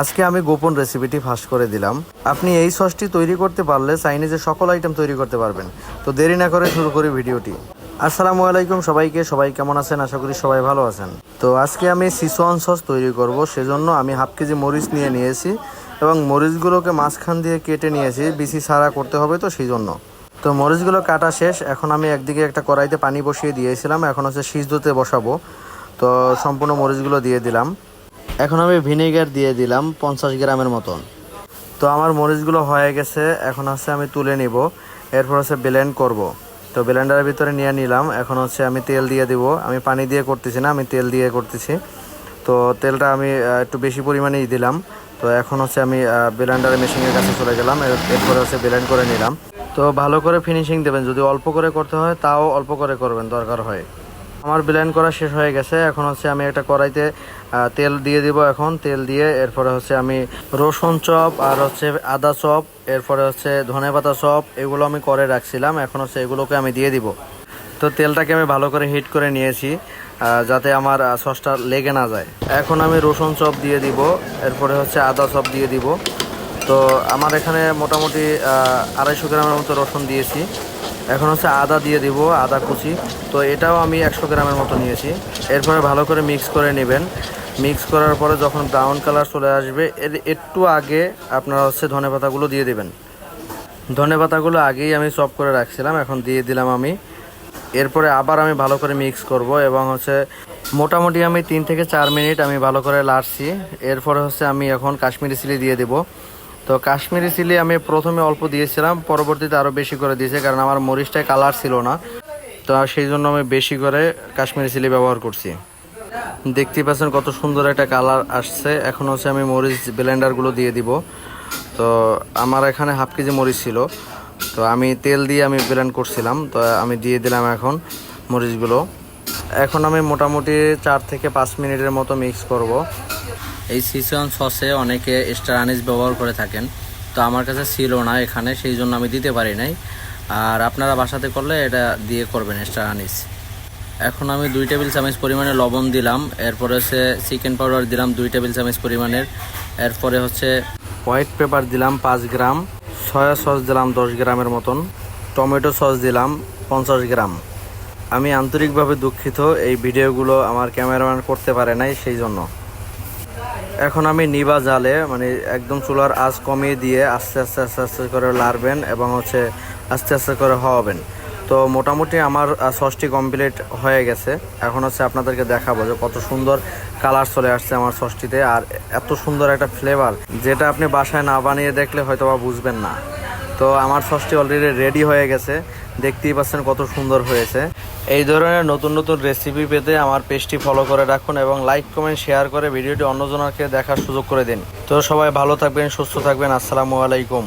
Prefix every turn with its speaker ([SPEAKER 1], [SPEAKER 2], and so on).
[SPEAKER 1] আজকে আমি গোপন রেসিপিটি ফাঁস করে দিলাম। আপনি এই সসটি তৈরি করতে পারলে চাইনিজের সকল আইটেম তৈরি করতে পারবেন। তো দেরি না করে শুরু করি ভিডিওটি। আসসালামু আলাইকুম সবাইকে, সবাই কেমন আছেন? আশা করি সবাই ভালো আছেন। তো আজকে আমি সিসোয়ান সস তৈরি করব, সেজন্য আমি হাফ কেজি মরিচ নিয়ে নিয়েছি এবং মরিচগুলোকে মাঝখান দিয়ে কেটে নিয়েছি বিসি ছাড়া করতে হবে তো সেই জন্য তো মরিচগুলো কাটা শেষ, এখন আমি একদিকে একটা কড়াইতে পানি বসিয়ে দিয়েছিলাম, এখন হচ্ছে সিজদতে বসাবো। তো সম্পূর্ণ মরিচগুলো দিয়ে দিলাম। এখন আমি ভিনেগার দিয়ে দিলাম পঞ্চাশ গ্রামের মতন। তো আমার মরিচগুলো হয়ে গেছে, এখন হচ্ছে আমি তুলে নিব। এরপর হচ্ছে ব্লেন্ড করব। তো ব্লেন্ডারের ভিতরে নিয়ে নিলাম, এখন হচ্ছে আমি তেল দিয়ে দিব। আমি পানি দিয়ে করতেছি না, আমি তেল দিয়ে করতেছি। তো তেলটা আমি একটু বেশি পরিমাণেই দিলাম। তো এখন হচ্ছে আমি ব্লেন্ডারের মেশিনের কাছে চলে গেলাম এরপরে হচ্ছে ব্লেন্ড করে নিলাম। তো ভালো করে ফিনিশিং দেবেন, যদি অল্প করে করতে হয়, তাও অল্প করে করবেন, দরকার হয়। আমার ব্লেন্ড করা শেষ হয়ে গেছে। এখন হচ্ছে আমি একটা কড়াইতে তেল দিয়ে দিব এখন। তেল দিয়ে এরপরে হচ্ছে আমি রসুন চপ আর হচ্ছে আদা চপ, এরপরে হচ্ছে ধনেপাতা চপ, এগুলো আমি করে রাখছিলাম। এখন হচ্ছে এগুলোকে আমি দিয়ে দিব। তো তেলটাকে আমি ভালো করে হিট করে নিয়েছি যাতে আমার সসটা লেগে না যায়। এখন আমি রসুন চপ দিয়ে দিব, এরপরে হচ্ছে আদা চপ দিয়ে দিব। তো আমার এখানে মোটামুটি আড়াইশো গ্রামের মতো রসুন দিয়েছি। এখন হচ্ছে আদা দিয়ে দিব, আদা কুচি। তো এটাও আমি একশো গ্রামের মতো নিয়েছি। এরপরে ভালো করে মিক্স করে নেবেন। মিক্স করার পরে যখন ব্রাউন কালার চলে আসবে, এর একটু আগে আপনারা হচ্ছে ধনে পাতাগুলো দিয়ে দেবেন। ধনে পাতাগুলো আগেই আমি চপ করে রাখছিলাম, এখন দিয়ে দিলাম আমি। এরপরে আবার আমি ভালো করে মিক্স করব এবং হচ্ছে মোটামুটি আমি তিন থেকে চার মিনিট আমি ভালো করে লাড়ছি। এরপরে হচ্ছে আমি এখন কাশ্মীরি চিলি দিয়ে দেব। তো কাশ্মীরি চিলি আমি প্রথমে অল্প দিয়েছিলাম, পরবর্তীতে আরও বেশি করে দিয়েছি, কারণ আমার মরিচটায় কালার ছিল না। তো সেই জন্য আমি বেশি করে কাশ্মীরি চিলি ব্যবহার করছি। দেখতেই পাচ্ছেন কত সুন্দর একটা কালার আসছে। এখন হচ্ছে আমি মরিচ ব্লেন্ডারগুলো দিয়ে দিব। তো আমার এখানে হাফ কেজি মরিচ ছিল। তো আমি তেল দিয়ে আমি ব্লেন্ড করছিলাম। তো আমি দিয়ে দিলাম এখন মরিচগুলো। এখন আমি মোটামুটি চার থেকে পাঁচ মিনিটের মতো মিক্স করব।
[SPEAKER 2] এই সিজন সসে অনেকে এক্সট্রা আনিস ব্যবহার করে থাকেন। তো আমার কাছে ছিল না এখানে, সেই জন্য আমি দিতে পারি নাই। আর আপনারা বাসাতে করলে এটা দিয়ে করবেন এক্সট্রা আনিস এখন আমি দুই টেবিল চামচ পরিমাণে লবণ দিলাম। এরপরে হচ্ছে চিকেন পাউডার দিলাম দুই টেবিল চামচ পরিমাণের। এরপরে হচ্ছে
[SPEAKER 1] হোয়াইট পেপার দিলাম পাঁচ গ্রাম। সয়া সস দিলাম দশ গ্রামের মতন। টমেটো সস দিলাম পঞ্চাশ গ্রাম। আমি আন্তরিকভাবে দুঃখিত, এই ভিডিওগুলো আমার ক্যামেরাম্যান করতে পারে নাই, সেই জন্য। এখন আমি নিবা জালে মানে একদম চুলার আঁচ কমিয়ে দিয়ে আস্তে আস্তে আস্তে আস্তে করে লাড়বেন এবং হচ্ছে আস্তে আস্তে করে হওয়াবেন। তো মোটামুটি আমার সসটি কমপ্লিট হয়ে গেছে। এখন হচ্ছে আপনাদেরকে দেখাবো যে কত সুন্দর কালার চলে আসছে আমার সসটিতে আর এত সুন্দর একটা ফ্লেভার যেটা আপনি বাসায় না বানিয়ে দেখলে হয়তো বা বুঝবেন না। তো আমার সসটি অলরেডি রেডি হয়ে গেছে। দেখতেই পাচ্ছেন কত সুন্দর হয়েছে। এই ধরনের নতুন নতুন রেসিপি পেতে আমার পেজটি ফলো করে রাখুন এবং লাইক কমেন্ট শেয়ার করে ভিডিওটি অন্যজনকে দেখার সুযোগ করে দিন। তো সবাই ভালো থাকবেন, সুস্থ থাকবেন। আসসালামু আলাইকুম।